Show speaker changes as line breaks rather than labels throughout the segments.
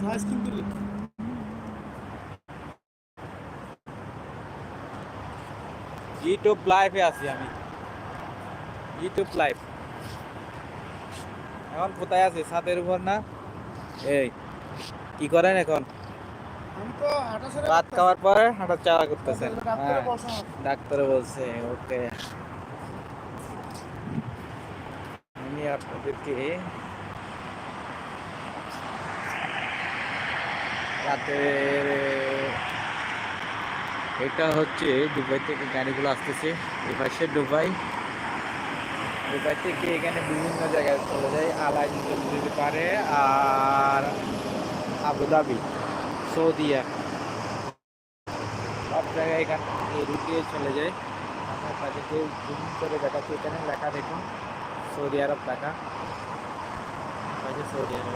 Size
YouTube লাইভে আছি আমি। ইউটিউব লাইভ এখন কোথায় আছে ছাদের উপর না? এই কি করেন এখন? ভাত খাওয়ার পরে হাঁটা চালা করতেছেন হ্যাঁ ডাক্তারে বলছে ওকে আমি আপনাদেরকে রাতের এটা হচ্ছে দুবাই থেকে গাড়িগুলো আসতেছে। এই পাশে দুবাই। দুবাই থেকে এখানে বিভিন্ন জায়গায় চলে যায়, আলাই যেতে পারে আর আবুধাবি সৌদিয়া সব জায়গায় এখানে রুটে চলে যায়। আমরা তাদেরকে জুম করে দেখাচ্ছি, এখানে লেখা দেখুন। সৌদি আরব লেখা পাশে সৌদি আরব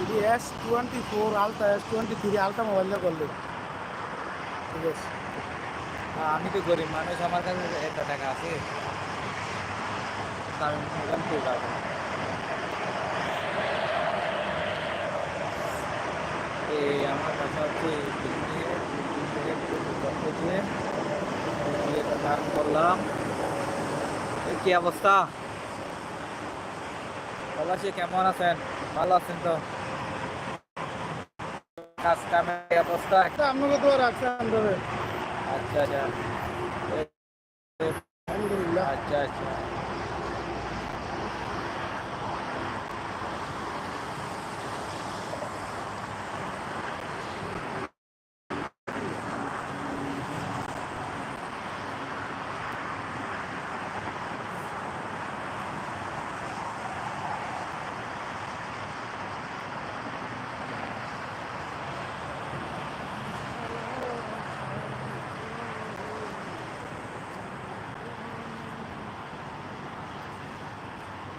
ఇది S twenty four ultra S twenty three ultra মোবাইলটা করলে ঠিক আছে
আহ, আমি তো গরিব মানুষ আমার কাছে এত টাকা আছে তা আমি মোবাইল পেয়ে আমার কাছে হচ্ছে করলাম কি অবস্থা আছি কেমন আছেন ভালো আছেন তো কাজ কামের অবস্থা
আপনাকে তো রাখছেন
আচ্ছা আচ্ছা আচ্ছা আচ্ছা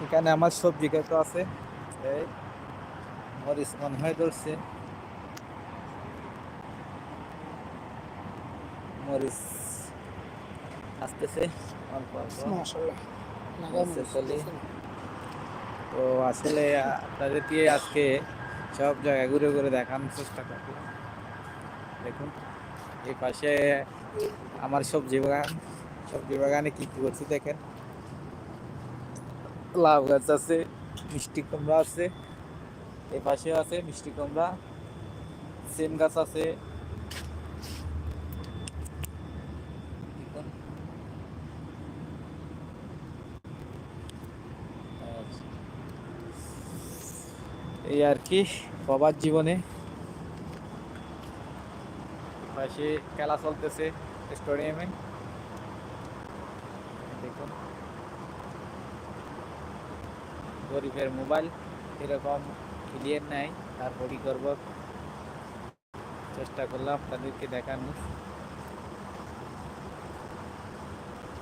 এখানে আমার সবজি ক্ষেত আছে। এই মরিচ মনে হয় ধরছে। মরিচ আসতেছে অল্প অল্প। তো আসলে আপনাদেরকে আজকে সব জায়গায় ঘুরে ঘুরে দেখানোর চেষ্টা করব দেখুন এই পাশে আমার সবজি বাগান। সবজি বাগানে কি কি করছি দেখেন। লাউ গাছ আছে, মিষ্টি কুমড়া আছে এই পাশে আছে মিষ্টি কুমড়া, সেম গাছ আছে। এই আর কি, বাবার জীবনে। পাশে খেলা চলতেছে স্টেডিয়ামে দেখুন। গরিবের মোবাইল এরকম ক্লিয়ার নাই তারপরই করব। চেষ্টা করলাম তাদেরকে দেখানোর।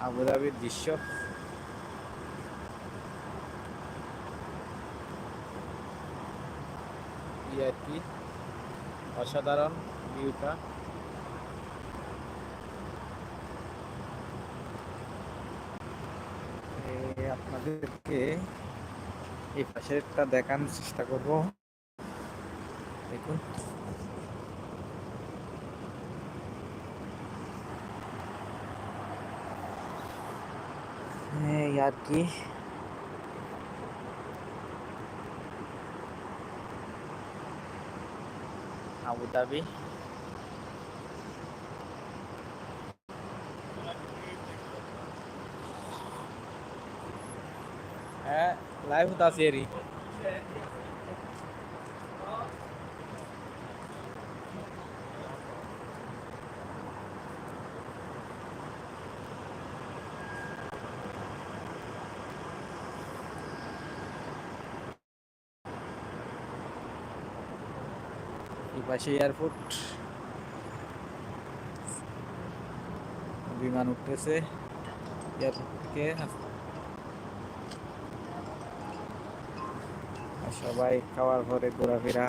আবুধাবির দৃশ্য। আর কি অসাধারণ ভিউটা আপনাদেরকে এই পাশেরটা দেখানোর চেষ্টা করব। দেখুন। এই আর কি। আবুধাবি। হ্যাঁ লাইভ হতে আছে এরই এই পাশে এয়ারপোর্ট বিমান উঠতেছে এয়ারপোর্ট থেকে সবাই খাওয়ার পরে ঘোরাফেরা।